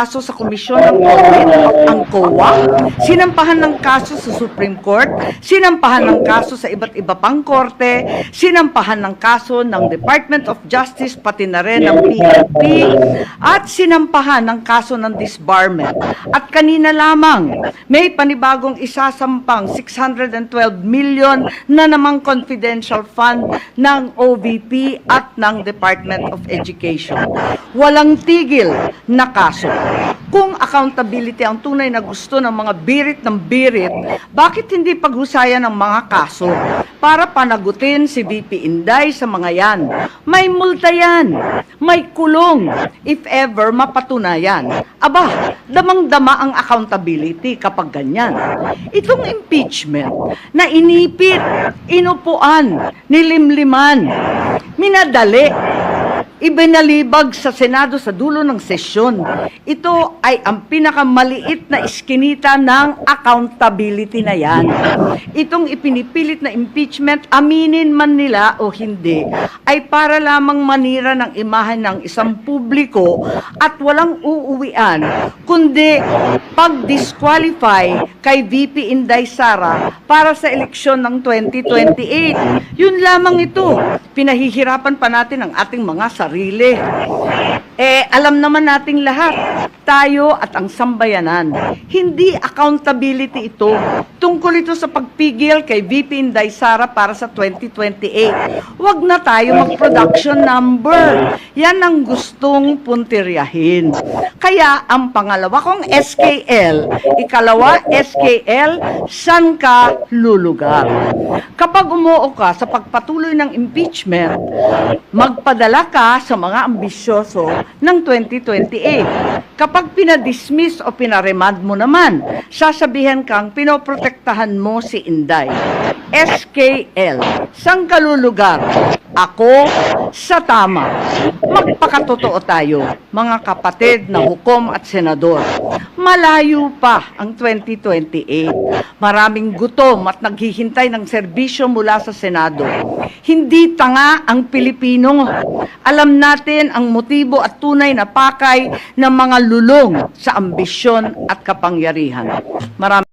kaso sa Komisyon ng Audit, ang COA, sinampahan ng kaso sa Supreme Court, sinampahan ng kaso sa iba't iba pang korte, sinampahan ng kaso ng Department of Justice, pati na rin ng PNP, at sinampahan ng kaso ng disbarment. At kanina lamang, may panibagong isasampang 612 million na namang confidential fund ng OVP at ng Department of Education. Walang tigil na kaso. Kung accountability ang tunay na gusto ng mga birit ng birit, bakit hindi paghusayan ng mga kaso para panagutin si VP Inday sa mga yan? May multa yan, may kulong if ever mapatunayan. Aba, damang-dama ang accountability kapag ganyan. Itong impeachment na inipit, inupuan, nilimliman, minadali, ibinalibag sa Senado sa dulo ng sesyon. Ito ay ang pinakamaliit na iskinita ng accountability na yan. Itong ipinipilit na impeachment, aminin man nila o hindi, ay para lamang manira ng imahen ng isang publiko at walang uuwian, kundi pag-disqualify kay VP Inday Sara para sa eleksyon ng 2028. Yun lamang ito. Pinahihirapan pa natin ang ating mga sarili. Eh, alam naman nating lahat, tayo at ang sambayanan, hindi accountability ito. Tungkol ito sa pagpigil kay VP Inday Sara para sa 2028. Huwag na tayo mag-production number. Yan ang gustong puntiryahin. Kaya ang pangalawa kong SKL, ikalawa SKL, saan ka lulugar? Kapag umuo ka sa pagpatuloy ng impeachment, magpadala ka sa mga ambisyoso ng 2028. Kapag pinadismiss o pinaremand mo naman, sasabihan kang pinoprotektahan mo si Inday. SKL, saan ka lulugar? Ako sa tama. Magpakatotoo tayo, mga kapatid na hukom at senador. Malayo pa ang 2028. Maraming gutom at naghihintay ng serbisyo mula sa Senado. Hindi tanga ang Pilipino. Alam natin ang motibo at tunay na pakay ng mga lulong sa ambisyon at kapangyarihan. Maraming